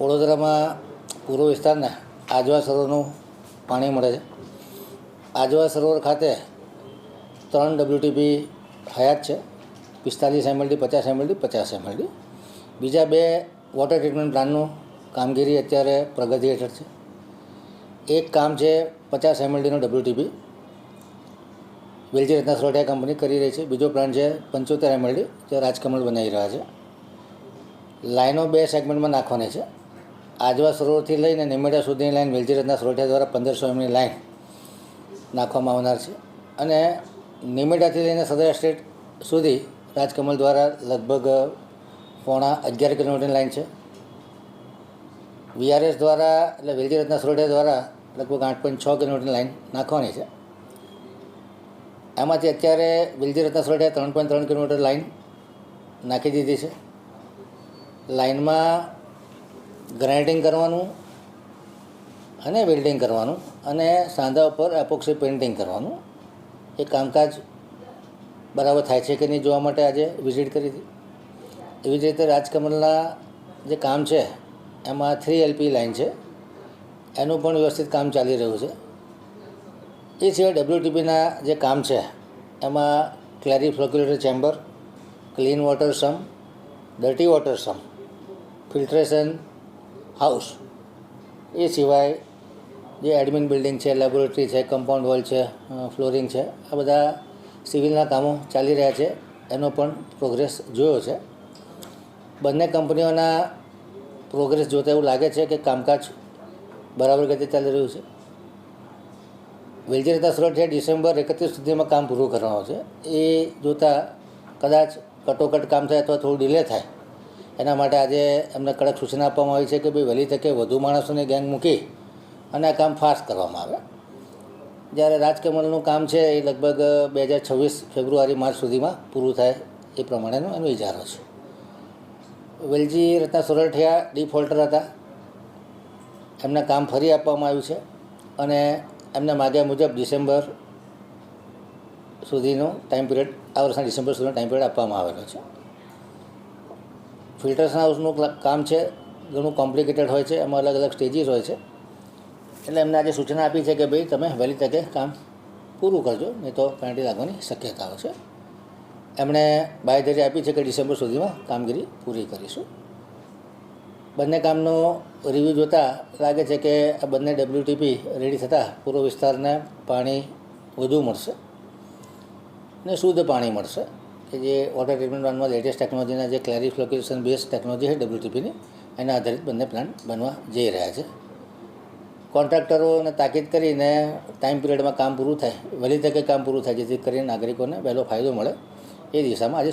વડોદરામાં પૂર્વ વિસ્તારના આજવા સરોવરનું પાણી મળે છે. આજવા સરોવર ખાતે ત્રણ ડબલ્યુટીપી હયાત છે. પિસ્તાલીસ એમએલડી પચાસ એમએલડી પચાસ એમએલડી બીજા બે વોટર ટ્રીટમેન્ટ પ્લાન્ટનું કામગીરી અત્યારે પ્રગતિ હેઠળ છે. એક કામ છે પચાસ એમએલડીનો ડબલ્યુટીપી વેલજી રત્ના સરોટિયા કંપની કરી રહી છે. બીજો પ્લાન્ટ છે પંચોતેર એમએલડી જે રાજકમલ બનાવી રહ્યા છે. લાઈનો બે સેગમેન્ટમાં નાખવાની છે. આજવા સરોવરથી લઈને નિમેડા સુધીની લાઈન વેલજી સરોઠિયા દ્વારા પંદરસો એમની લાઈન નાખવામાં આવનાર છે. અને નિમેડાથી લઈને સદર સ્ટેટ સુધી રાજકમલ દ્વારા લગભગ પોણા અગિયાર કિલોમીટરની લાઈન છે. વીઆરએસ દ્વારા એટલે વેલજી રત્ના સોરઠિયા દ્વારા લગભગ આઠ પોઈન્ટ છ કિલોમીટરની લાઈન નાખવાની છે. એમાંથી અત્યારે વિલજી રત્ના સોરઠિયા ત્રણ પોઈન્ટ ત્રણ કિલોમીટર લાઈન નાખી દીધી છે. લાઈનમાં ગ્રાઇન્ડિંગ કરવાનું અને વેલ્ડિંગ કરવાનું અને સાંધા ઉપર એપોક્સી પેઇન્ટિંગ કરવાનું. એ કામકાજ બરાબર થાય છે કે નહીં જોવા માટે આજે વિઝિટ કરી હતી. એવી જ રીતે રાજકમલના જે કામ છે, એમાં થ્રી એલપી લાઇન છે. એનું પણ વ્યવસ્થિત કામ ચાલી રહ્યું છે. એ સિવાય ડબ્લ્યુટીપીના જે કામ છે, એમાં clariflocculator chamber, clean water sump, dirty water sump, filtration house એ સિવાય જે એડમિન બિલ્ડિંગ છે લેબોરેટરી છે કમ્પાઉન્ડ હોલ છે ફ્લોરિંગ છે, આ બધા સિવિલના કામો ચાલી રહ્યા છે. એનો પણ પ્રોગ્રેસ જોયો છે. બંને કંપનીઓના પ્રોગ્રેસ જોતાં એવું લાગે છે કે કામકાજ બરાબર ગતિ ચાલી રહ્યું છે. વેલજી સુરત ડિસેમ્બર એકત્રીસ સુધીમાં કામ પૂરું કરવાનું છે, એ જોતાં કદાચ કટોકટ કામ થાય અથવા થોડું ડિલે થાય. એના માટે આજે એમને કડક સૂચના આપવામાં આવી છે કે ભાઈ વહેલી તકે વધુ માણસોને ગેંગ મૂકી અને આ કામ ફાસ્ટ કરવામાં આવે. જ્યારે રાજકમલનું કામ છે એ લગભગ બે હજાર છવ્વીસ ફેબ્રુઆરી, માર્ચ સુધીમાં પૂરું થાય એ પ્રમાણેનો એનો ઇજારો છે. વેલજી રત્ના સોરઠિયા ડિફોલ્ટર હતા. એમને કામ ફરી આપવામાં આવ્યું છે અને એમને માગ્યા મુજબ ડિસેમ્બર સુધીનો ટાઈમ પિરિયડ, આ વર્ષના ડિસેમ્બર સુધીનો ટાઈમ પિરિયડ આપવામાં આવેલો છે. ફિલ્ટર્સ હાઉસનું કામ છે, ઘણું કોમ્પ્લિકેટેડ હોય છે, એમાં અલગ અલગ સ્ટેજીસ હોય છે. એટલે એમને આજે સૂચના આપી છે કે ભાઈ તમે વહેલી તકે કામ પૂરું કરજો, નહીં તો પેનલ્ટી લાગવાની શક્યતાઓ છે. એમણે બાંયધરી આપી છે કે ડિસેમ્બર સુધીમાં કામગીરી પૂરી કરીશું. બંને કામનો રિવ્યૂ જોતાં લાગે છે કે આ બંને ડબ્લ્યુટીપી રેડી થતાં પૂર્વ વિસ્તારને પાણી વધુ મળશે ને શુદ્ધ પાણી મળશે. કે જે વોટર ટ્રીટમેન્ટ પ્લાન્ટમાં લેટેસ્ટ ટેકનોલોજીના જે ક્લેરિફ્લોકેશન બેઝ ટેકનોલોજી છે ડબ્લ્યુટીપીની એના આધારિત બંને પ્લાન્ટ બનવા જઈ રહ્યા છે. કોન્ટ્રાક્ટરોને તાકીદ કરીને ટાઈમ પિરિયડમાં કામ પૂરું થાય વહેલી તકે કામ પૂરું થાય, જેથી કરીને નાગરિકોને વહેલો ફાયદો મળે એ દિશામાં આજે